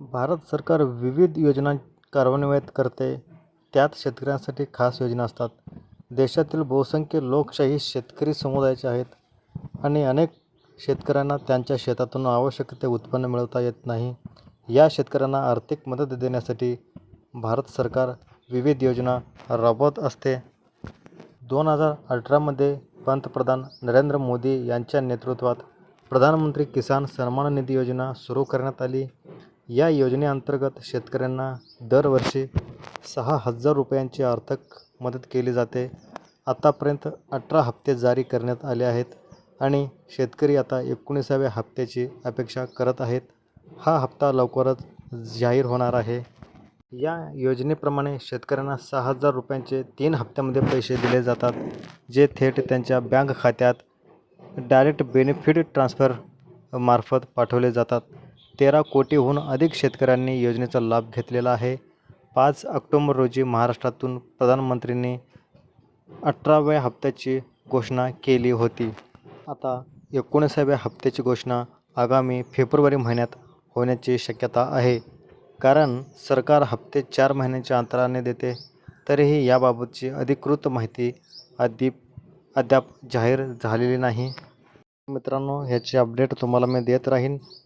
भारत सरकार विविध योजना कार्यान्वित करते. त्यात शेतकऱ्यांसाठी खास योजना असतात. देशातील बहुसंख्य लोकशाही शेतकरी समुदायाचे आहेत आणि अनेक शेतकऱ्यांना त्यांच्या शेतातून आवश्यक ते उत्पन्न मिळवता येत नाही. या शेतकऱ्यांना आर्थिक मदत देण्यासाठी भारत सरकार विविध योजना राबवत असते. दोन हजार अठरामध्ये पंतप्रधान नरेंद्र मोदी यांच्या नेतृत्वात प्रधानमंत्री किसान सन्मान निधी योजना सुरू करण्यात आली. या योजनेअंतर्गत शेतकऱ्यांना दरवर्षी सहा हजार रुपयांची आर्थिक मदत केली जाते. आतापर्यंत अठरा हप्ते जारी करण्यात आले आहेत आणि शेतकरी आता एकोणीसाव्या हप्त्याची अपेक्षा करत आहेत. हा हप्ता लवकरच जाहीर होणार आहे. या योजनेप्रमाणे शेतकऱ्यांना सहा हजार रुपयांचे तीन हप्त्यामध्ये पैसे दिले जातात जे थेट त्यांच्या बँक खात्यात डायरेक्ट बेनिफिट ट्रान्स्फर मार्फत पाठवले जातात. तेरा कोटीहून अधिक शेतकऱ्यांनी योजनेचा लाभ घेतलेला आहे. पाच ऑक्टोंबर रोजी महाराष्ट्रातून प्रधानमंत्रींनी अठराव्या हप्त्याची घोषणा केली होती. आता एकोणीसाव्या हप्त्याची घोषणा आगामी फेब्रुवारी महिन्यात होण्याची शक्यता आहे. कारण सरकार हप्ते चार महिन्यांच्या अंतराने देते तरीही याबाबतची अधिकृत माहिती अद्याप अद्याप जाहीर झालेली नाही. मित्रांनो ह्याची अपडेट तुम्हाला मी देत राहीन.